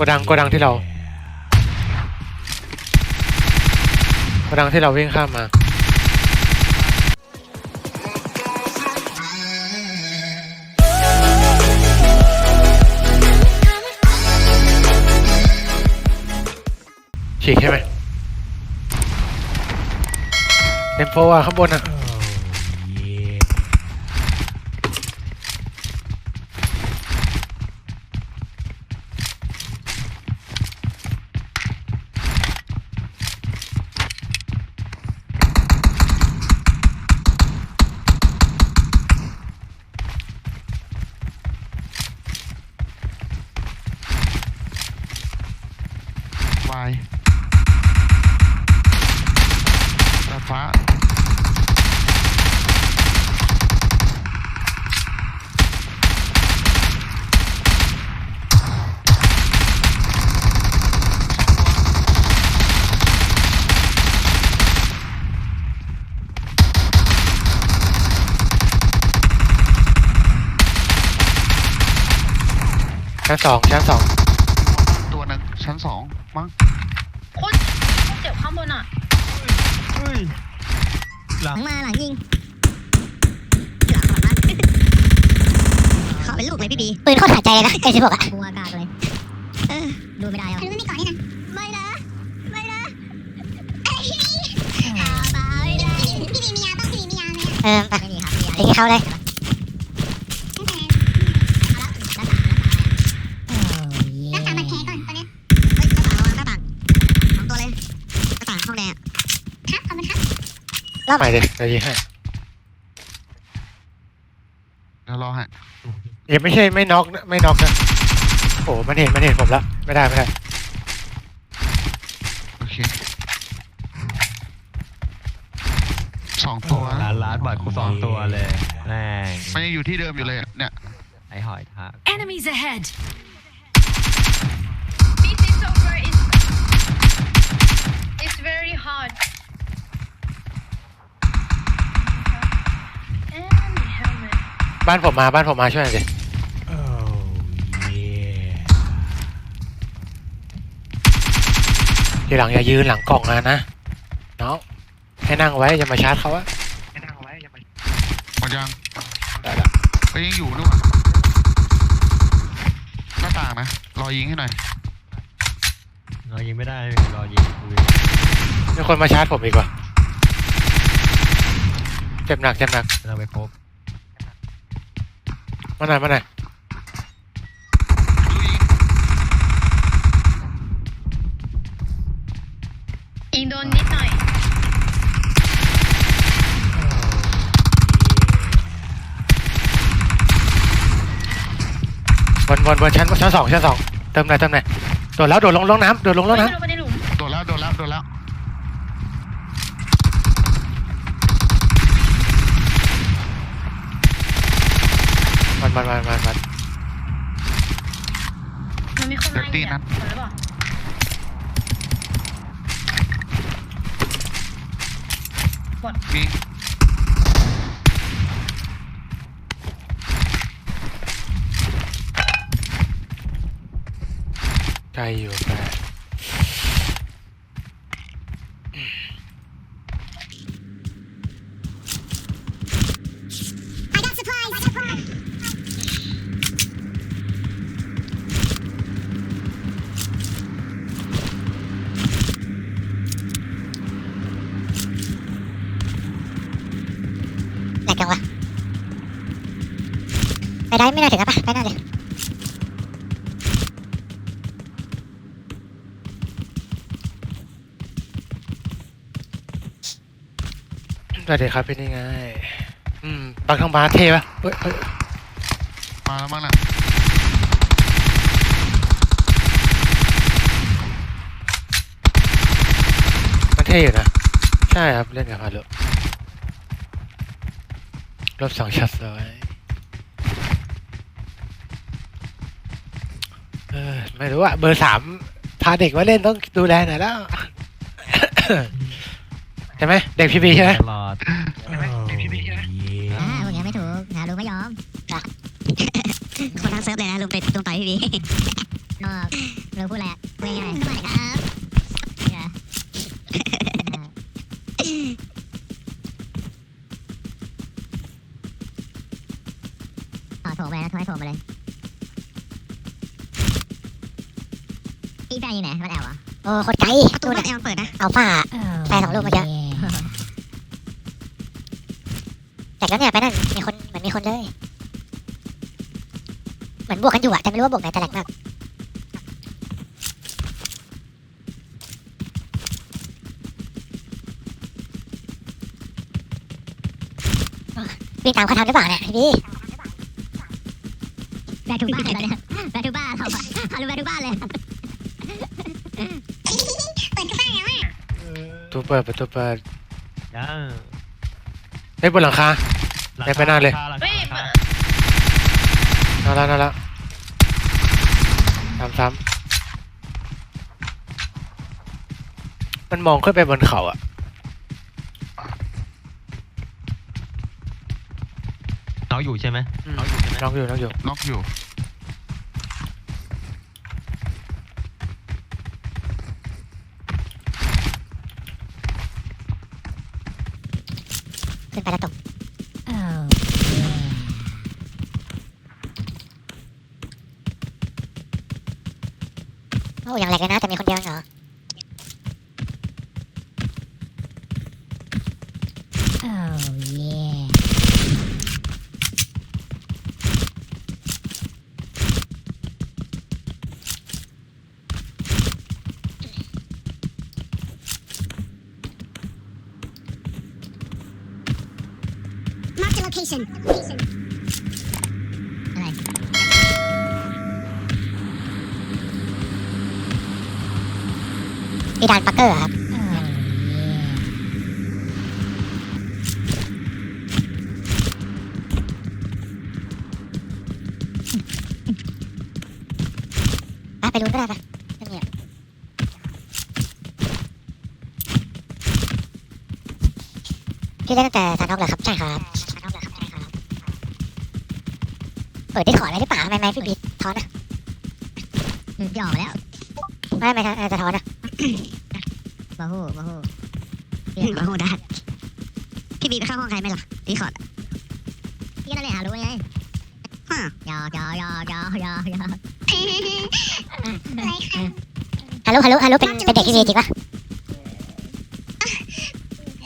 กดังโกดังที่เราโกดังที่เราวิ่งข้ามมาฉีกใช่ไหมเต็มโฟอะข้างบนอะ วายดาดฟ้า ชั้นสองชั้นสองตัวหนึงชั้นสองมั้งโคตรเจ็บข้างบนอะเฮ้ยหลังหลังมาหลังยิงหลังหลังนะเขาเป็นลูกเลยพี่บีปืนโคตรขาดใจเลยนะไอ้สิบหกอะกลัวกากเลยเออดูไม่ได้หรอกไม่ก่อนนี่นะไม่นะไม่นะไอ้พี่บีไม่ได้พี่บีมียาต้องพี่บีมียาไหมเออไม่มีครับมียาทิ้งให้เขาเลยหน้าต่างมันแพ้ก่อนตอนนี้เฮ้ยหน้าต่างหน้าต่างสองตัวเลยหน้าต่างห้องแดงครับขอบคุณค รับ ไปเลยจะยิงให้เดี๋ยวรอให้ยังไม่ใช่ไม่น็อกนะไม่น็อกนะโอ้มันเห็นมันเห็นผมละไม่ได้ไม่ได้โอเคสองตัวล้านล้านบาทกูสองตัวเลยแม่งมันยังอยู่ที่เดิมอยู่เลยอะเนี่ย ไอหอยทาก Enemies ahead! บ้านผมมาบ้านผมมาช่วยหน่อยดิทีหลังอย่ายืนหลังกล่องนะนะน้องให้นั่งไว้อย่ามาชาร์จเขาอะให้นั่งไว้อย่ามาหมดยังได้ละก็ยังอยู่นู่นหน้าต่างนะรอยิงให้หน่อยรอยิงไม่ได้รอยิงปืนมีคนมาชาร์จผมอีกว่ะเจ็บหนักเจ็บหนักเราไปครบ มาหน่อยมาหน่อยยิงโดนนิดหน่อยบนบนบนชั้นชั้นสองชั้นสองเติมหน่อยเติมหน่อยโดดแล้วโดดลงลงน้ำโดดลงลงน้ไม่ลงไปในหลุม โดนแล้ว โดนแล้ว โดนแล้วำ มันมันมันมันมันมันมีคนมาอีกเนี่ยเห็นหรือเปล่ามีใจอยู่แต่แจังวะ ไปได้ไม่น่าถึงอะปะไปนั่นเลยสวัสดีครับพี่นี่ไง อืมบักทางบาสเท่ปะเฮ้ยเฮ้ยมาแล้วมั้งน่ะมันเท่อยู่นะ ใช่ครับ เล่นกับฮารุ ลบสองช็อตเลยเออไม่รู้อะเบอร์สามพาเด็กมาเล่นต้องดูแลหน่อยแล้ว ใช่ไหมเด็กพีบีใช่ไหมตลอดอ่าพวกนี้ไม่ถูกหาลุงไม่ยอมคนทั้งเซิร์ฟเลยนะลุงไปลุงต่อยพี่บีก็เราพูดอะไรอะง่ายๆสวัสดีครับเนี่ยต่อโถไปนะโทรให้โถมาเลยพี่แฟนอยู่ไหนมันแอบเหรอโอ้โคตรไกลประตูนู่นมันน่ะแอบเปิดนะเอัลฟาแปลสองลูกเมื่อกี้แต่แล้วเนี่ยไปนั่นมีคนเหมือนมีคนเลย เหมือนบวกกันอยู่อะแต่ไม่รู้ว่าบวกไหนแต่แหลกมากวิ่งตามเขาทำหรือเปล่าเนี่ยพี่ แบทุกบ้านเลยเนี่ยแบทุกบ้านเราอะเอาดูแบทุกบ้านเลยเปิดทุกบ้านแล้วอะประตูเปิดประตูเปิดยังเฮ้ยบนหลังคาไปไปหน้าเลยหลังเฮ้ยคานั่นแล้วนั่นแล้วซ้ำซ้ำมันมองขึ้นไปบนเขาอะน้องอยู่ใช่ไหมอืมน้องอยู่ใช่ไหม น้องอยู่น้องอยู่ล็อกอยู่ ขึ้นไปแล้วตกโอ้ยังแหลกเลยนะ แต่มีคนเดียวเองเหรอ Mark the location อะไรมีดานปักเกอร์ครับอะไปลุ้นก็ได้ปะไม่มีอะพี่เล่นตั้งแต่ ปิดได้ขออะไรหรือเปล่าทำไมไม่พี่บีทอนอะอืมพี่ออกมาแล้วไม่ไม่ไม่จะทอนอะบาฮูบาฮูพี่บาฮูได้พี่บีไปเข้าห้องใครไหมล่ะพี่ขอดพี่นั่นแหละหารู้ไงฮะยอกยอยอยอยอยอฮัลโหลฮัลโหลฮัลโหลเป็นเป็นเด็กที่ดีจริงปะ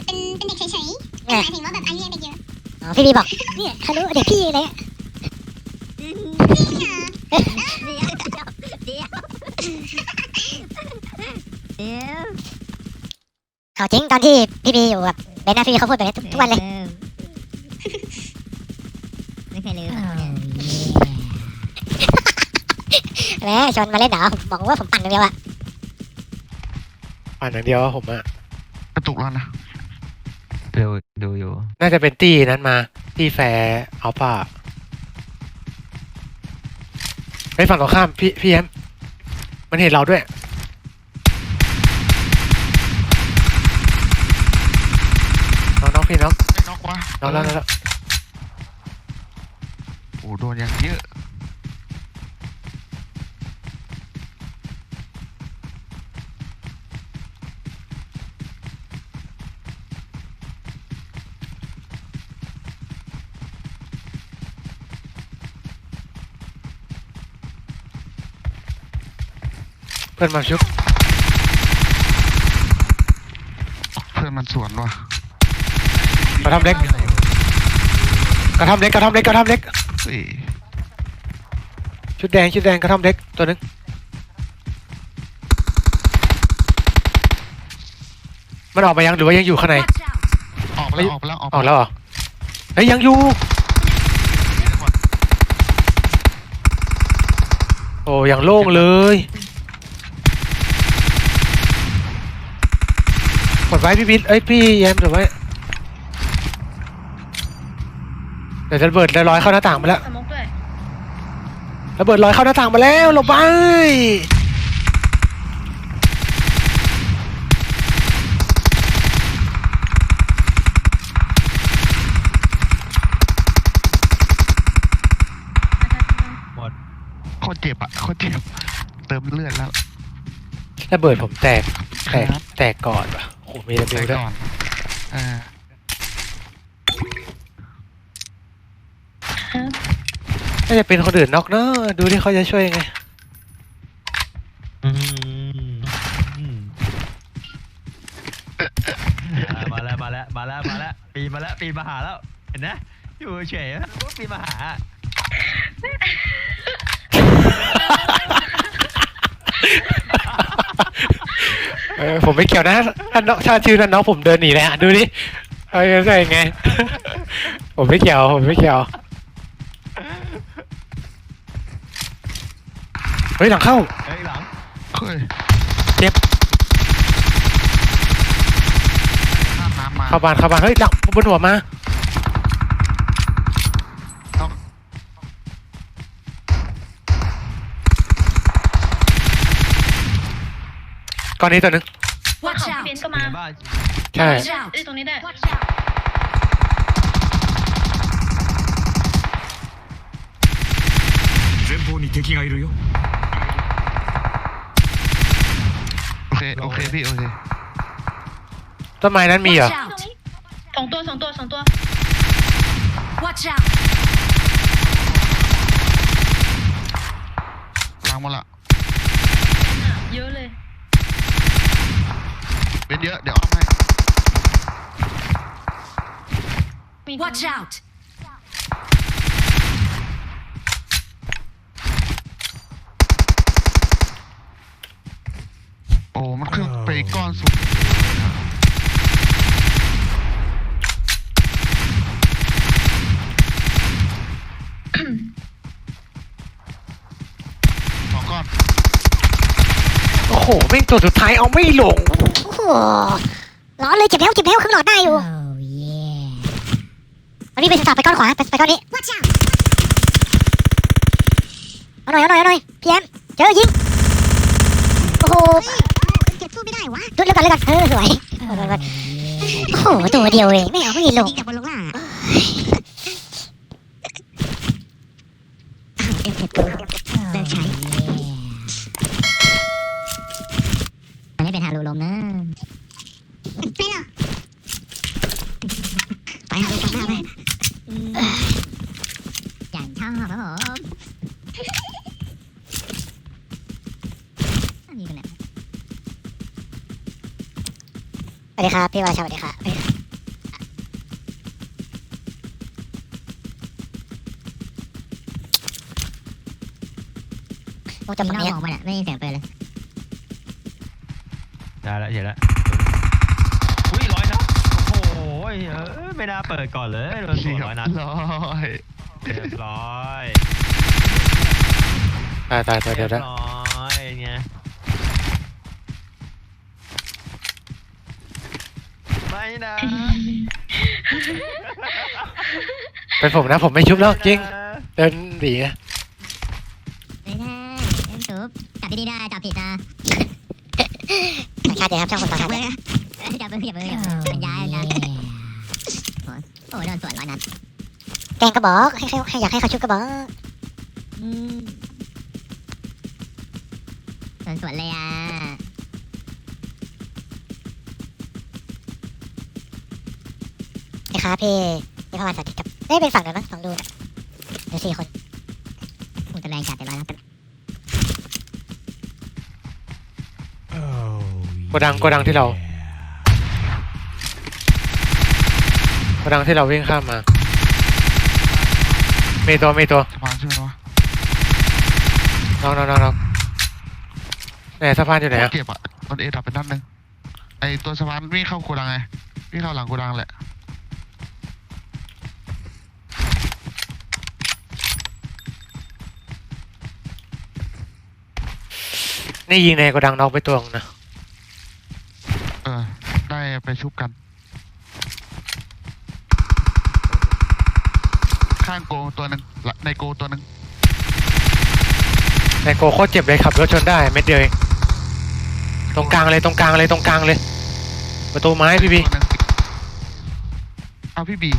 เป็นเป็นเด็กเฉยๆเออหมายถึงว่าแบบอันเรียนไปเยอะอ๋อพี่บีบอกเนี่ยฮัลโหลเด็กพี่อะไรเงี้ย เดี๋ยวเดี๋ยวเดี๋ยวเดี๋ยวเอาจริงตอนที่พี่บีอยู่แบบเบนนาพี่เขาพูดแบบนี้ทุกวันเลย ไม่เคยลืมแหมชวนมาเล่นเหรอผมบอกว่าผมปั่นอย่างเดียวอะอ่านอย่างเดียวว่าผมอะกระตุกแล้วนะดูดูอยู่ น่าจะเป็นตี้นั้นมา ตี้แฟร์อัลฟา ไปฝั่งตรงข้ามพี่พี่แอมมันเห็นเราด้วย น้องน้องพี่น้องไม่น็อกวะน้องแล้วน้องแล้วโอ้โดนอย่างเยอะ เพื่อนมาชุบเพื่อนมันสวนว่ะกระทำเล็ก กระทำเล็กกระทำเล็กกระทำเล็กเฮ้ยชุดแดงชุดแดงกระทำเล็กตัวหนึงมันออกมายังหรือว่ายังอยู่ข้างในออกไปแล้วออกไปแล้วออกออกแล้วเหรอเฮ้ยยังอยู่ โอ้ยังโล่งเลย ดไว้พี่บิ๊ดเอ้ยพี่แยมกดไว้เดี๋ยวจะระเบิดลอยเข้าหน้าต่างมาแล้วสมกด้วยระเบิดลอยเข้าหน้าต่างมาแล้วหลบไปมาทักมาโคตรเจ็บอะโคตรเจ็บ เติมเลือดแล้ว ระเบิดผมแตกแตกแตกก่อนวะโอ้โหมีระเบิไปดด้วยก่อนเออน่าจะเป็นคนอื่นนอกเนอะดูที่เขาจะช่วยยังไง อืมอืมอ่ามาแล้วมาแล้วมาแล้วมาแล้วปีนมาแล้วปีนมาหาแล้ว เห็นนะอยู่เฉยๆว่าปีนมาหาเออผมไม่เกี่ยวนะถ้าน้องถ้าชื่อนั้นน้องผมเดินหนีเลยอะดูดิเอายังไงไง ผมไม่เกี่ยวผมไม่เกี่ยวเฮ้ยหลังเข้าเฮ้ยหลังเฮ้ยเจ็บข้ามน้ำมาเข้าบ้านเข้าบ้านเฮ้ยหลังบนหัวมา ต้อง ก้อนนี้ตัวหนึง ว่าของพี่เบนก็มา ในบ้าน ใช่ เอ้ยตรงนี้ได้ 前方に敵がいるよ โอเคโอเคพี่โอเค ต้นไม้นั้นมีเหรอ สองตัวสองตัวสองตัว Watch out ล้างหมดละ เยอะเลย ย เป็นเยอะ เดี๋ยวอ้อมให้ มี Watch out โอ้ มันขึ้นไปก้อนสุดสองก้อน โอ้โหแม่งตัวสุดท้ายเอาไม่ลงโอ้โห ร้อนเลยเจ็บแล้วเจ็บแล้วครึ่งหลอดได้อยู่เอานี่ไปสับไปก้อนขวาไปไปก้อนนี้เอาหน่อยเอาหน่อยเอาหน่อยพี่แอมเจอยิงโอ้โหเก็บสู้ไม่ได้วะดูเลือกกันเลือกกันเออสวยโอ้โหตัวเดียวเองไม่เอาไม่ลง อย่างชอบครับผมอันนี้เป็นไงสวัสดีครับพี่วราชาสวัสดีครับโอ้จะมีฝั่งนอกนี้มองไปน่ะไม่มีเสียงปืนเลยได้แล้วเห็นแล้วอุ้ยร้อยนัดโอ้โหเออ ไม่น่าเปิดก่อนเลยโดนสเรีวนยบร้อยนัดร้อยเรียบร้อยตายตายตัวเดียวเรีได้ยบร้อยไงไม่นะเป็นผมนะผมไม่ชุบแล้วจริงเดินหนีนะไม่ได้เล่นซุปจับดีๆนะจับผิดนะชาติเดียวครับช่างคนต่อจัชาบติมืเดียวอจับมือจับมือมันย้ายนะโอ้โหโดนสวนร้อยนัดแกงก็บอกให้ให้ให้อยากให้เขาชุบก็บอกอืมโดนสวนเลยอะนี่ครับพี่พี่เข้ามาสาธิตกับได้ยเป็นฝั่งนั้นมั้งฝั่งดูนะเดี๋ยวสี่คนมูตะแรงจัดแต่ร้อยนัดโกดังโกดังที่เรา โกดังที่เราวิ่งข้ามมา มีตัวมีตัวสะพานใช่ไหมวะน้องน้องน้องน้องไหนสะพานอยู่ไหนอะเก็บอะมันเอดับเป็นนัดหนึ่งไอตัวสะพานวิ่งเข้าโกดังไงวิ่งเข้าหลังโกดังแหละนี่ยิงในโกดังน้องไปตัวนึงนะเออได้ไปชุบกัน ข้างโกตัวหนึ่งในโกตัวหนึ่งในโกโคตรเจ็บเลยขับรถชนได้เม็ดเดียวเองตรงกลางเลยตรงกลางเลยตรงกลางเลย ประตูไม้พี่บีเอาพี่บี